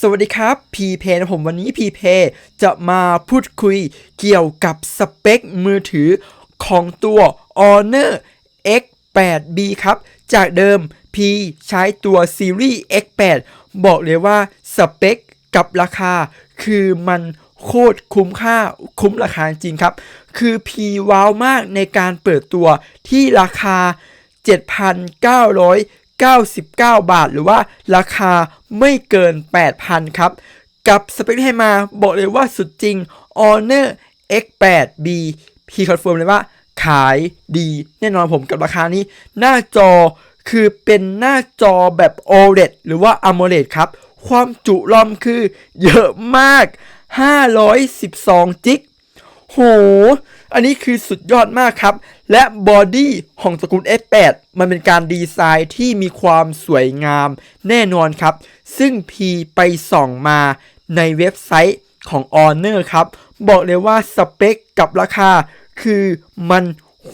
สวัสดีครับ พีเพนะผมวันนี้พีเพจะมาพูดคุยเกี่ยวกับสเปคมือถือของตัว Honor X8B ครับ จากเดิม P ใช้ตัวซีรีส์ X8 บอกเลยว่าสเปคกับราคา คือมันโคตรคุ้มค่าคุ้มราคาจริงครับ คือ P ว้าวมากในการเปิดตัวที่ราคา 99 บาท หรือว่าราคาไม่เกิน 8,000 ครับ กับสเปคที่ให้มาบอกเลยว่าสุดจริง Honor X8B P คอนเฟิร์มเลยว่าขายดีแน่นอนผมกับราคานี้ หน้าจอคือเป็นหน้าจอแบบ OLED หรือว่า AMOLED ครับ ความจุรอมคือเยอะมาก 512 จิก โห อันนี้คือสุดยอดมากครับ และบอดี้ของตะกูล F8 มันเป็นการดีไซน์ที่มีความสวยงามแน่นอนครับ ซึ่ง P ไปส่องมาในเว็บไซต์ของ Honor ครับ บอกเลยว่าสเปคกับราคา คือมัน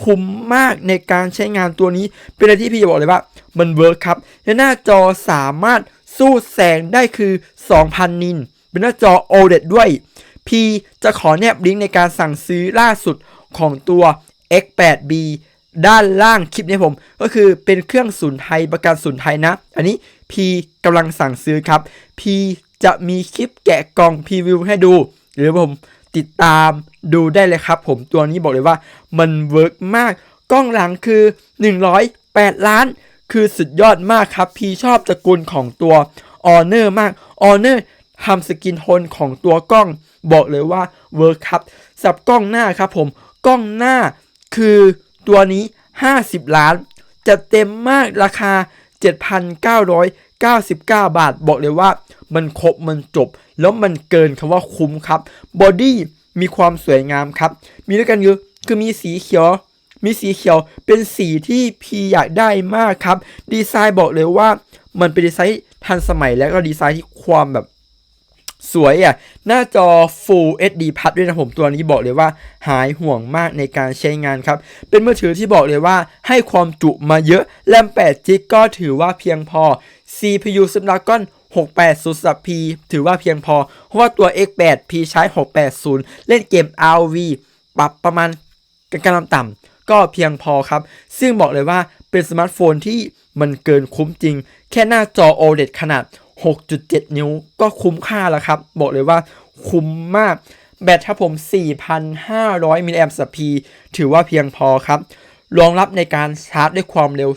คุ้มมากในการใช้งานตัวนี้ เป็นอะไรที่พี่จะบอกเลยว่ามันเวิร์คครับ และหน้าจอสามารถสู้แสงได้คือ 2,000 นิน เป็นหน้าจอ OLED ด้วย P จะขอแนบลิงก์ในการสั่งซื้อล่าสุด ของตัว X8B ด้านล่างคลิปนี้ผม ก็คือเป็นเครื่องศูนย์ไทยประกันศูนย์ไทยนะ อันนี้ P กำลังสั่งซื้อครับ P จะมีคลิปแกะกล่องพรีวิวให้ดู หรือผมติดตามดูได้เลยครับ ผมตัวนี้บอกเลยว่ามันเวิร์กมาก กล้องหลังคือ 108 ล้าน คือสุดยอดมากครับ พี่ชอบตระกูลของตัว Honor มาก Honor ทำสกินโทนของตัวกล้อง บอกเลยว่าเวิร์คครับสับกล้องหน้าครับผม กล้องหน้า คือตัวนี้ 50 ล้าน จะเต็มมากราคา 7,999 บาท บอกเลยว่ามันครบมันจบ แล้วมันเกินคำว่าคุ้มครับบอดี้มีความสวยงามครับ มีด้วยกันเยอคือมีสีเขียว มีสีเขียวเป็นสีที่พีอยากได้มากครับ ดีไซน์บอกเลยว่ามันเป็นดีไซน์ทันสมัยแล้วก็ดีไซน์ที่ความแบบ สวยอะ หน้าจอ Full HD พัดด้วยนะผมตัวนี้บอกเลยว่าหายห่วงมากในการใช้งานครับ เป็นมือถือที่บอกเลยว่าให้ความจุมาเยอะแรม8 g b ก็ถือว่าเพียงพอ CPU Snapdragon 680สับ P ถือว่าเพียงพอ เพราะว่าตัว X8 P ใช้ 680 เล่นเกม RV ปรับประมาณกำลางต่ำก็เพียงพอครับ ซึ่งบอกเลยว่าเป็นสมาร์ทโฟนที่มันเกินคุ้มจริง แค่หน้าจอ OLED ขนาด 6.7 นิ้วก็คุ้มค่าแล้วครับ บอกเลยว่าคุ้มมาก แบตครับผม 4,500 มิลลิแอมป์สัพีถือว่าเพียงพอครับ รองรับในการชาร์จด้วยความเร็ว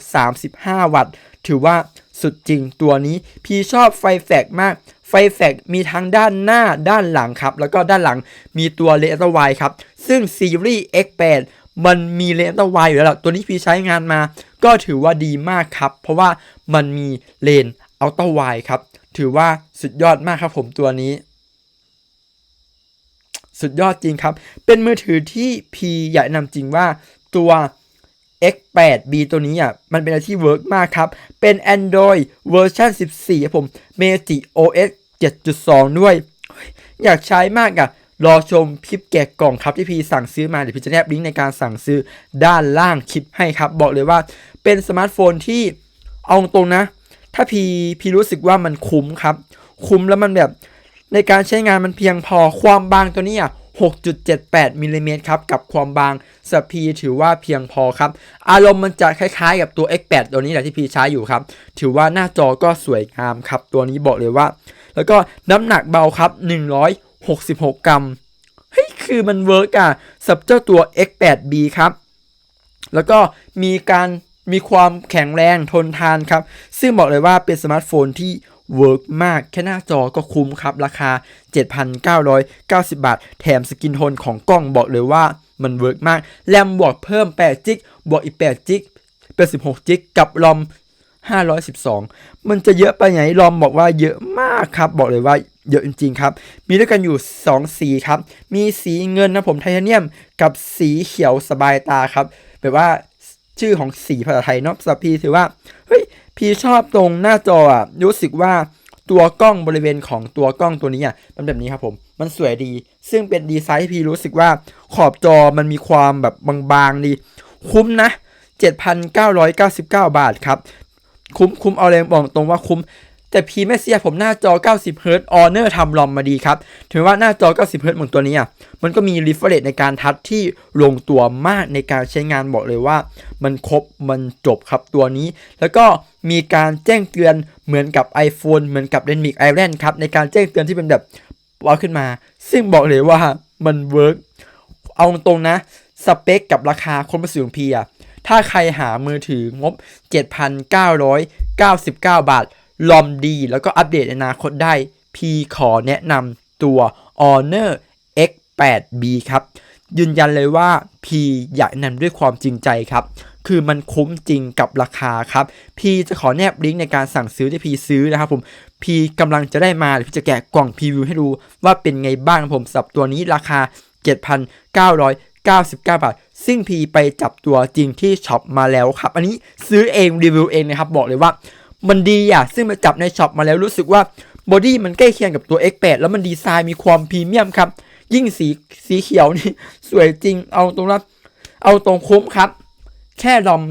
35 วัตต์ ถือว่าสุดจริงตัวนี้ พี่ชอบไฟแฟกมาก ไฟแฟกมีทั้งด้านหน้าด้านหลังครับ แล้วก็ด้านหลังมีตัวเลเซอร์ไวครับ ซึ่งซีรีส์ X8 มันมีเลนส์ไวอยู่แล้วตัวนี้พี่ใช้งานมา ก็ถือว่าดีมากครับ เพราะว่ามันมีเลนอัลตร้าไวครับ ถือว่าสุดยอดมากครับผมตัวนี้ สุดยอดจริงครับ เป็นมือถือที่พีอยากนำจริงว่าตัว X8B ตัวนี้อะมันเป็นอะไรที่เวิร์กมากครับ เป็น Android เวอร์ชัน14ครับผม m a g i OS 7.2 ด้วย อยากใช้มากอะ รอชมคลิปแกะกล่องครับที่พีสั่งซื้อมา เดี๋ยวพี่จะแนบลิงก์ในการสั่งซื้อด้านล่างคลิปให้ครับ บอกเลยว่าเป็นสมาร์ทโฟนที่เอาตรงนะ ถ้าพีพีรู้สึกว่ามันคุ้มครับ คุ้มแล้วมันแบบในการใช้งานมันเพียงพอความบางตัวนี้อะ6.78มิลลิเมตรครับ กับความบางสพีถือว่าเพียงพอครับ อารมณ์มันจะคล้ายๆกับตัว X8 ตัวนี้แหละที่พีใช้อยู่ครับ ถือว่าหน้าจอก็สวยงามครับ ตัวนี้บอกเลยว่า แล้วก็น้ำหนักเบาครับ 166 กรัมเฮ้ยคือมันเวิร์กอะสับเจ้าตัว X8B ครับ แล้วก็มีการ มีความแข็งแรงทนทานครับ ซึ่งบอกเลยว่าเป็นสมาร์ทโฟนที่เวิร์กมาก แค่หน้าจอก็คุ้มครับ ราคา 7,990 บาท แถมสกินโทนของกล้องบอกเลยว่ามันเวิร์กมาก แรมบวกเพิ่ม8จิกบวกอีก8จิกเป็น16จิกกับรอม512 มันจะเยอะไปไหนรอมบอกว่าเยอะมากครับ บอกเลยว่าเยอะจริงๆครับ มีด้วยกันอยู่ 2 สีครับ มีสีเงินนะผมไทเทเนียม กับสีเขียวสบายตาครับ แบบว่า ชื่อของสีภาษาไทยเนาะสำหรับพี่ถือว่าเฮ้ยพี่ชอบตรงหน้าจออะรู้สึกว่าตัวกล้องบริเวณของตัวกล้องตัวนี้อะมันแบบนี้ครับผมมันสวยดี ซึ่งเป็นดีไซน์ที่พี่รู้สึกว่าขอบจอมันมีความแบบบางๆดี คุ้มนะ 7,999 บาทครับ คุ้มคุ้มเอาเลยบอกตรงว่าคุ้ม แต่พีไม่เสียผมหน้าจอ 90 Hz Honor ทำลอมมาดีครับ ถือว่าหน้าจอ 90 Hz เหมือนตัวนี้อะ มันก็มี refresh ในการทัชที่ลงตัวมากในการใช้งานบอกเลยว่า มันครบมันจบครับตัวนี้ แล้วก็มีการแจ้งเตือนเหมือนกับ iPhone เหมือนกับ Redmi Island ครับ ในการแจ้งเตือนที่เป็นแบบว้าขึ้นมา ซึ่งบอกเลยว่ามันเวิร์กเอาตรงนะ สเปคกับราคาคนมาสื่อพีอะถ้าใครหามือถืองบ 7,999 บาท ลอมดี แล้วก็อัปเดตในอนาคตได้ พีขอแนะนำตัว Honor X8B ครับ ยืนยันเลยว่าพีอยากแนะนำด้วยความจริงใจครับ คือมันคุ้มจริงกับราคาครับพีจะขอแนบลิงก์ในการสั่งซื้อที่พีซื้อนะครับผมพีกำลังจะได้มาพี่จะแกะกล่องพรีวิวให้ดูว่าเป็นไงบ้างผมสับตัวนี้ราคา 7,999 บาท ซึ่งพีไปจับตัวจริงที่ช็อปมาแล้วครับ อันนี้ซื้อเองรีวิวเองนะครับ บอกเลยว่า มันดีอะ ซึ่งมาจับในช็อปมาแล้วรู้สึกว่าบอดี้มันใกล้เคียงกับตัว X8 แล้วมันดีไซน์มีความพรีเมียมครับ ยิ่งสีสีเขียวนี่ สวยจริงเอาตรงนะเอาตรงคุ้มครับ แค่รอม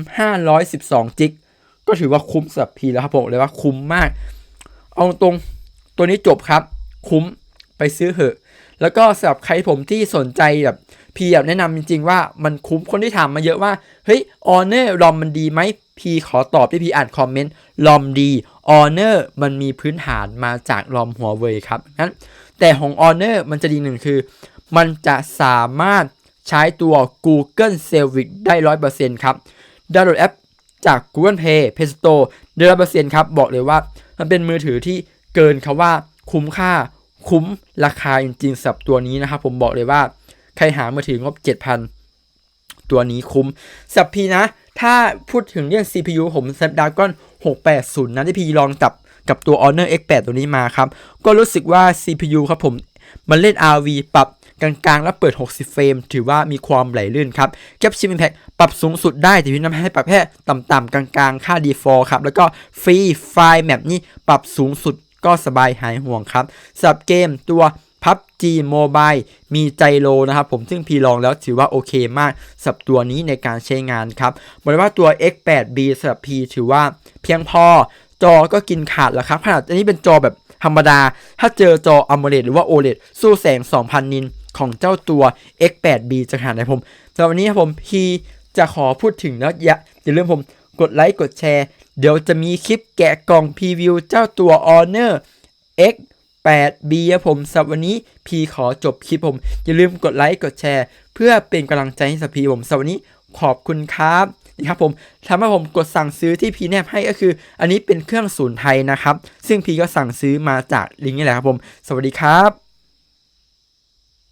512 จิก ก็ถือว่าคุ้มสำหรับพีแล้วครับผมเลยว่าคุ้มมาก เอาตรงตัวนี้จบครับ คุ้มไปซื้อเหอะ แล้วก็สำหรับใครผมที่สนใจแบบพีอยากแนะนำจริง ๆ ว่ามันคุ้มคนที่ถามมาเยอะว่า เฮ้ยออเนอร์รอมมันดีไหมพีขอตอบที่พีอ่านคอมเมนต์รอมดีออเนอร์มันมีพื้นฐานมาจากรอมหัวเว่ยครับงั้นแต่ของออเนอร์มันจะดีหนึ่งคือ มันจะสามารถใช้ตัว Google Service ได้100%ครับดาวน์โหลดแอปจาก Google Play Play Store เดือนละเปอร์เซ็นต์ครับ บอกเลยว่า มันเป็นมือถือที่เกินคาว่าคุ้มค่า คุ้มราคาจริงๆสำหรับตัวนี้นะครับ ผมบอกเลยว่าใครหามือถืองบ 7,000 ตัวนี้คุ้มสับพีนะ ถ้าพูดถึงเรื่อง CPU ผม Snapdragon 680 นะที่พีลองจับกับตัว Honor X8 ตัวนี้มาครับ ก็รู้สึกว่า CPU ครับผม มันเล่น RV ปรับกลางๆ แล้วเปิด 60 เฟรม ถือว่ามีความไหลลื่นครับ Capture Impact ปรับสูงสุดได้ แต่พี่น้ำให้ปรับแค่ต่ำๆกลางๆ ค่า default ครับ แล้วก็ฟรีไฟล์แมปนี่ปรับสูงสุด ก็สบายหายห่วงครับสำหรับเกมตัว PUBG Mobile มีใจโลนะครับผมซึ่งพีลองแล้วถือว่าโอเคมากสำหรับตัวนี้ในการใช้งานครับบอกเลยว่าตัว X8B สำหรับพีถือว่าเพียงพอจอก็กินขาดแล้วครับขนาดอันนี้เป็นจอแบบธรรมดา ถ้าเจอจอ AMOLED หรือว่า OLED สู้แสง 2,000 นินของเจ้าตัว X8B จะขนาดไหนผมสำหรับวันนี้ครับผมพีจะขอพูดถึงแล้วอย่าอย่าลืมผมกดไลค์กดแชร์ เดี๋ยวจะมีคลิปแกะกล่องพรีวิวเจ้าตัว Honor X 8 B ครับผมสำหรับวันนี้พีขอจบคลิปผม อย่าลืมกดไลค์กดแชร์ เพื่อเป็นกำลังใจให้สพีผมสำหรับวันนี้ขอบคุณครับนี่ครับผมทำให้ผมกดสั่งซื้อที่พีแนบให้ก็คือ อันนี้เป็นเครื่องศูนย์ไทยนะครับ ซึ่งพีก็สั่งซื้อมาจากลิงก์นี่แหละครับผม สวัสดีครับ